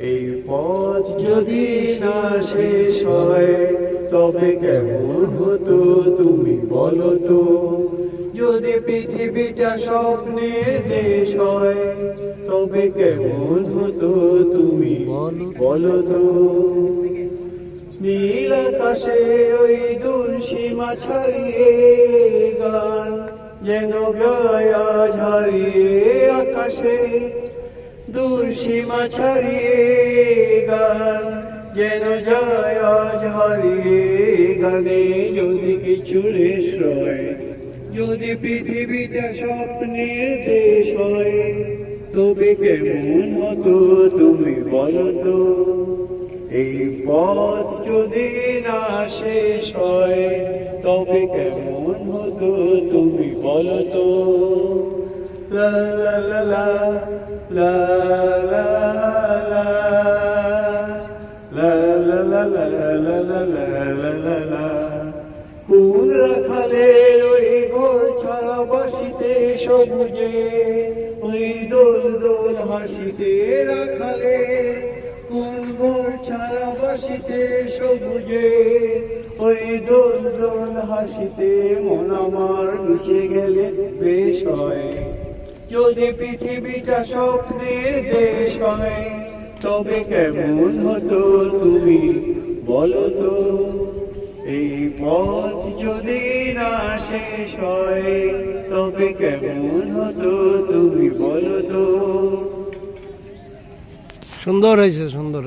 এই পথ যদি না শেষ হয় তবে কেমন হতো তুমি বলো তো? যদি পৃথিবীটা স্বপ্নের দেশ হয় তবে কেমন হতো তুমি বলো তো। নীল আকাশে ওই দূর সীমা ছাড়িয়ে গান যেন গায়া ঝাড়িয়ে আকাশে দূর সীমা ছাড়িয়ে গান। যেন আজ হারিয়ে গানে যদি কিছু রেশ যদি পৃথিবীটা স্বপ্নের দেশ হয়, তবে কেমন হতো তুমি বলো তো? এই পথ যদি না শেষ হয়, তবে কেমন হতো তুমি বলো তো লা লা ওই সবুজে ওই দোল দোল হাসিতে রাখালে কোন ঘর সবুজে ওই দোল হাসিতে মন আমার মিশে গেলে বেশ হয়। যদি পৃথিবীটা স্বপ্নের দেশ হয়, তবে কেমন হতো তুমি বলো তো? এই পথ যদি না শেষ হয়, তবে কেমন হতো তুমি বলো তো? সুন্দর হয়েছে, সুন্দর